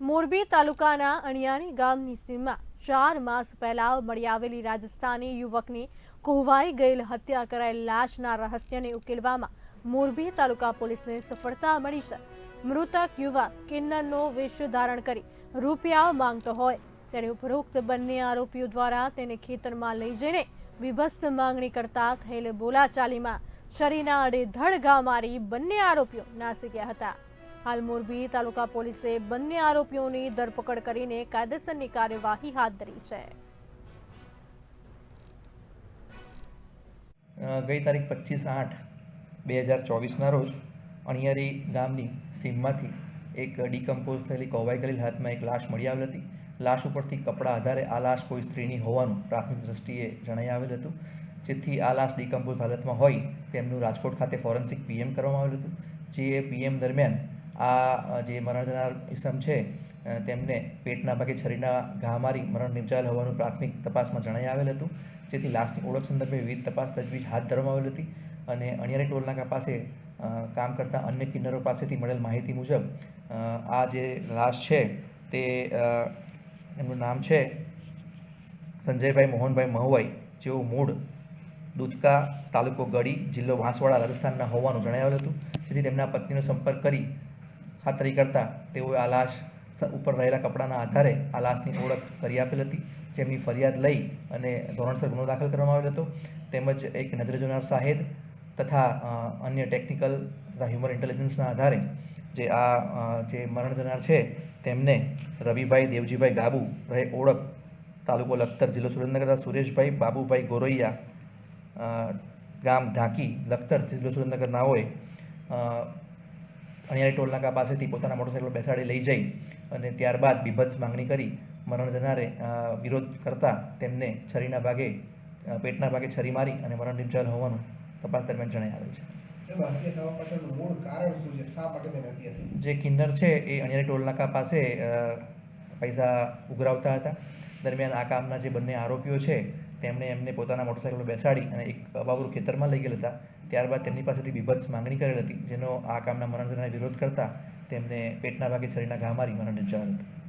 મોરબી તાલુકાના અણિયાણી ગામની સીમમાં ચાર માસ પહેલા મળી આવેલી રાજસ્થાની યુવકની કોહવાઈ ગયેલ હત્યા કરાયેલ લાશના રહસ્યને ઉકેલવામાં મોરબી તાલુકા પોલીસને સફળતા મળી છે. મૃતક યુવક કિન્નરનો વેશ ધારણ કરી રૂપિયા માંગતો હોય તેને ઉપરોક્ત બંને આરોપીઓ દ્વારા તેને ખેતરમાં લઈ જઈને વિભસ્ત માંગણી કરતા થયેલ બોલાચાલીમાં છરીના અડેધડ ઘા મારી બંને આરોપીઓ નાસી ગયા હતા. હાલ મોરબી તાલુકા પોલીસે બંને આરોપીઓની ધરપકડ કરીને કાયદેસરની કાર્યવાહી હાથ ધરી છે. ગઈ તારીખ પચીસ આઠ બે હજાર ચોવીસના રોજ અણિયારી ગામની સીમમાંથી એક ડિકમ્પોઝ થયેલી કોવાઈ ગયેલી હાથમાં એક લાશ મળી આવેલ હતી. લાશ ઉપરથી કપડા આધારે આ લાશ કોઈ સ્ત્રીની હોવાનું પ્રાથમિક દ્રષ્ટિએ જણાઈ આવેલ હતું. જેથી આ લાશ ડિકમ્પોઝ હાલતમાં હોય તેમનું રાજકોટ ખાતે ફોરેન્સિક પીએમ કરવામાં આવેલું હતું. જે પીએમ દરમિયાન આ જે મરણ જનાર ઇસમ છે તેમને પેટના ભાગે છરીના ઘા મારી મરણ નિપજાયેલ હોવાનું પ્રાથમિક તપાસમાં જણાઈ આવેલ હતું. જેથી લાશની ઓળખ સંદર્ભે વિવિધ તપાસ તજવીજ હાથ ધરવામાં આવેલ હતી અને અણિયારી ટોલનાકા પાસે કામ કરતા અન્ય કિન્નરો પાસેથી મળેલ માહિતી મુજબ આ જે લાશ છે તે એમનું નામ છે સંજયભાઈ મોહનભાઈ મહુવાઈ. જેઓ મૂળ દૂધકા તાલુકો ગડી જિલ્લો વાંસવાડા રાજસ્થાનના હોવાનું જણાવેલું હતું. જેથી તેમના પત્નીનો સંપર્ક કરી ખાતરી કરતા તેઓએ આ લાશ ઉપર રહેલા કપડાના આધારે આ લાશની ઓળખ કરી આપેલ હતી. જેમની ફરિયાદ લઈ અને ધોરણસર ગુનો દાખલ કરવામાં આવેલ હતો. તેમજ એક નજરે જોનાર સાહેદ તથા અન્ય ટેકનિકલ તથા હ્યુમન ઇન્ટેલિજન્સના આધારે જે આ જે મરણ જનાર છે તેમને રવિભાઈ દેવજીભાઈ ગાબુ રહે ઓળખ તાલુકો લખતર જિલ્લો સુરેન્દ્રનગર તથા સુરેશભાઈ બાબુભાઈ ગોરૈયા ગામ ઢાંકી લખતર જિલ્લો સુરેન્દ્રનગર નાઓએ અ, અણિયારી ટોલનાકા પાસેથી પોતાના મોટરસાઇકલ બેસાડી લઈ જઈ અને ત્યારબાદ બીભત્સ માંગણી કરી મરણ જનારે વિરોધ કરતા તેમને છરીના ભાગે પેટના ભાગે છરી મારી અને મરણ નિપજાયેલ હોવાનું તપાસ દરમિયાન જણાઈ આવેલ છે. જે કિન્નર છે એ અણિયારી ટોલનાકા પાસે પૈસા ઉઘરાવતા હતા. દરમિયાન આ કામના જે બંને આરોપીઓ છે, તેમણે એમને પોતાના મોટરસાઇકલ બેસાડી અને એક અબાબુર ખેતરમાં લઈ ગયેલા હતા. ત્યારબાદ તેમની પાસેથી બીભત્સ માંગણી કરેલ હતી, જેનો આ કામના મરણ વિરોધ કરતા તેમને પેટના ભાગે છરીના ઘા મારી મરણ નિપજાવેલ હતું.